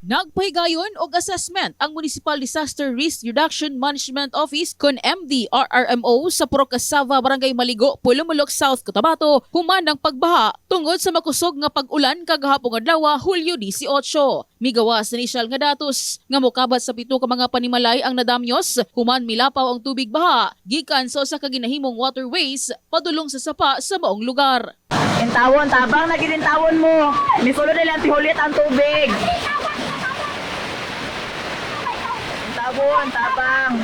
Nagpahigayon og assessment ang Municipal Disaster Risk Reduction Management Office kon MDRRMO sa Procasava, Barangay Maligo, Pulumulok South, Cotabato human ang pagbaha tungod sa makusog nga pag-ulan kagahapon adlaw Hulyo 18. Migawas sa inisyal nga datos nga mokabat sa pito ka mga panimalay ang nadamyos human milapaw ang tubig baha gikan sa usa ka ginahimong waterways padulong sa sapa sa maong lugar. Yung tawon, tabang na ginin tawon mo. Misulo nila tihulit ang tubig. Yung tawon, tabang.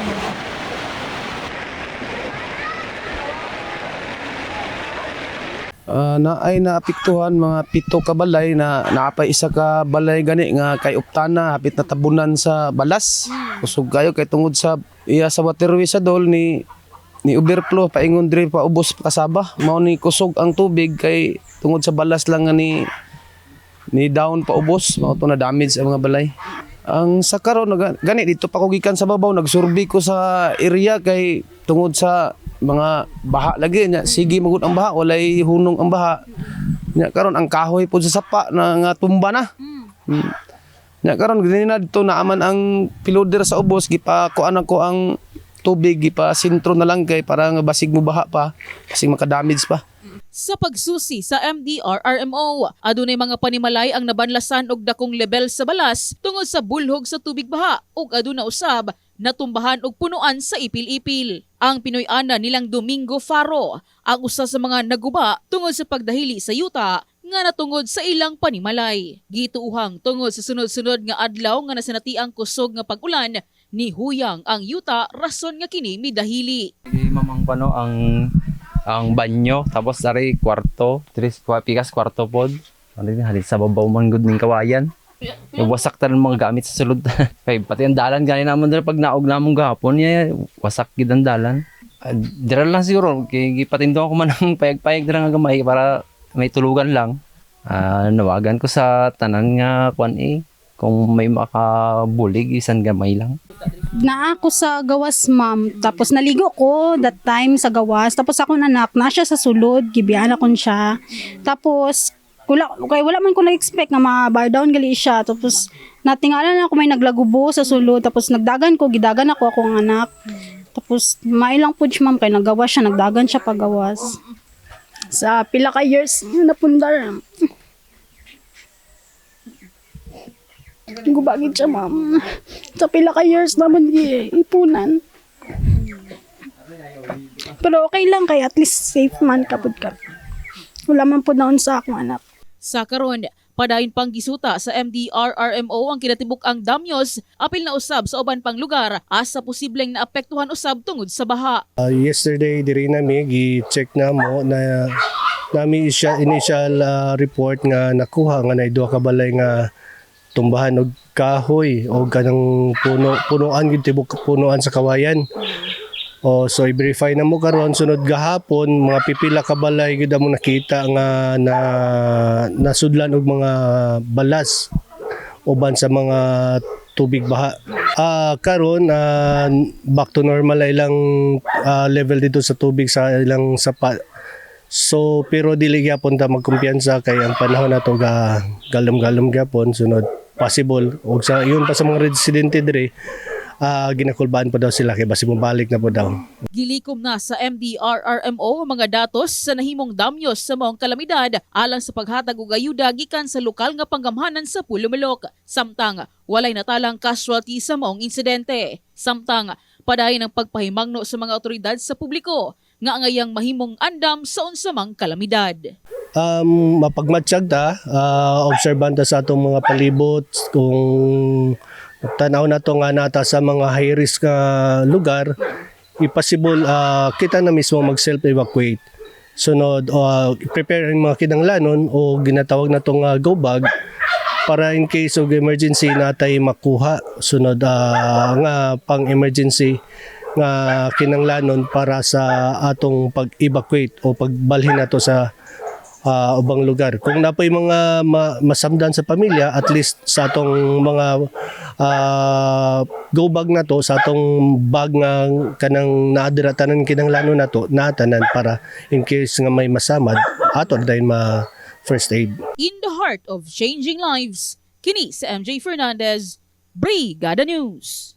Ah, na ay naapektuhan mga pito ka balay na naapay isa ka balay gani nga kay uptana hapit na tabunan sa balas. Kusog kayo kay tungod sa iya sa waterway sa dol ni ni overflow paingon diri pa ubos kasaba. Mao ni kusog ang tubig kay tungod sa balas lang nga ni ni down pa ubos mao to na damage ang mga balay. Ang sa karon gani dito pa ko gikan sa babaw nagsurvey ko sa area kay tungod sa mga baha lagi nya sige magud ang baha walay hunong ang baha. Nya karon ang kahoy pud sa sapa na nga tumba na. Mm. nya karon gani na dito naaman ang piloder sa ubos gipakuan ko ang tubig gipa sentro na lang kay para nga basig mo baha pa kasi makadamage pa Sa pagsusi sa MDRRMO, adunay mga panimalay ang nabanlasan og dakong level sa balas tungod sa bulhog sa tubig baha ug aduna usab natumbahan og punuan sa ipil-ipil. Ang Pinoy-ana nilang Domingo Faro ang usa sa mga naguba tungod sa pagdahili sa yuta nga natungod sa ilang panimalay. Gituuhang tungod sa sunod-sunod nga adlaw nga nasinatiang kusog nga pag-ulan ni huyang ang yuta rason nga kini midahili. Si mamang pano ang ang banyo tapos dari kwarto tres pikas kwarto pod. Ano din halit sa babaw man gud ning kawayan. Wasak ta ng mga gamit sa sulod. Kay pati ang dalan gani namon dira pag naog namon gahapon ya wasak gid ang dalan. Ah, dira lang siguro kay gipatindo ako man ng payag-payag dira nga gamay para may tulugan lang. Ah, nawagan ko sa tanan nga kwan eh kung may makabulig isan gamay lang na ako sa gawas ma'am. Tapos naligo ko that time sa gawas. Tapos ako nanak na siya sa sulod gibiyan ako siya. Tapos wala kay wala man ko na-expect nga ma-bar down gali siya. Tapos natingalan ako may naglagubo sa sulod. Tapos nagdagan ko gidagan ako akong anak. Tapos mailang pud ma'am kay nagawas siya nagdagan siya pagawas sa pila ka years napundar Gubagid siya, ma'am. Sa pila ka years naman di ipunan. Pero okay lang kay at least safe man kapod ka. Wala man po naon sa akong anak. Sa karon, padayon pang gisuta sa MDRRMO ang kinatibuk ang damyos apil na usab sa uban pang lugar asa posibleng naapektuhan usab tungod sa baha. Uh, yesterday diri nami gi-check na mo na nami siya initial uh, report nga nakuha nga nay duha ka balay nga tumbahan og kahoy o kanang puno punuan gid tibok punuan sa kawayan. O so i-verify na mo karon sunod gahapon mga pipila ka balay gid mo nakita nga na nasudlan og mga balas uban sa mga tubig baha. Ah karon ah, back to normal ay lang ah, level dito sa tubig sa ilang sapa. So pero dili gyapon ta magkumpiyansa kay ang panahon nato ga galom-galom gyapon sunod possible ug sa yun pa sa mga residente dire ah ginakulbaan pa daw sila kay basi balik na po daw. Gilikom na sa MDRRMO ang mga datos sa nahimong damyos sa maong kalamidad alang sa paghatag og ayuda gikan sa lokal nga panggamhanan sa Pulumalok. Samtang walay natalang casualty sa maong insidente. Samtang padayon ang pagpahimangno sa mga otoridad sa publiko nga angayang mahimong andam sa unsamang kalamidad. Um, mapagmatsyag ta, ah, obserbanta sa atong mga palibot kung tanaw na to nga nata sa mga high risk nga lugar, impossible ah, kita na mismo mag self evacuate. Sunod, uh, prepare ang mga kinanglanon o ginatawag na tong uh, go bag para in case of emergency natay makuha sunod ah, nga pang emergency nga kinanglanon para sa atong pag-evacuate o pagbalhin nato sa ah, ubang lugar. Kung napoy mga ma- masamdan sa pamilya, at least sa atong mga ah, go bag na to, sa atong bag nga kanang naadira tanan kinanglano na to, natanan para in case nga may masamad, ato dahil ma first aid. In the heart of changing lives, Kini sa MJ Fernandez, Brigada News.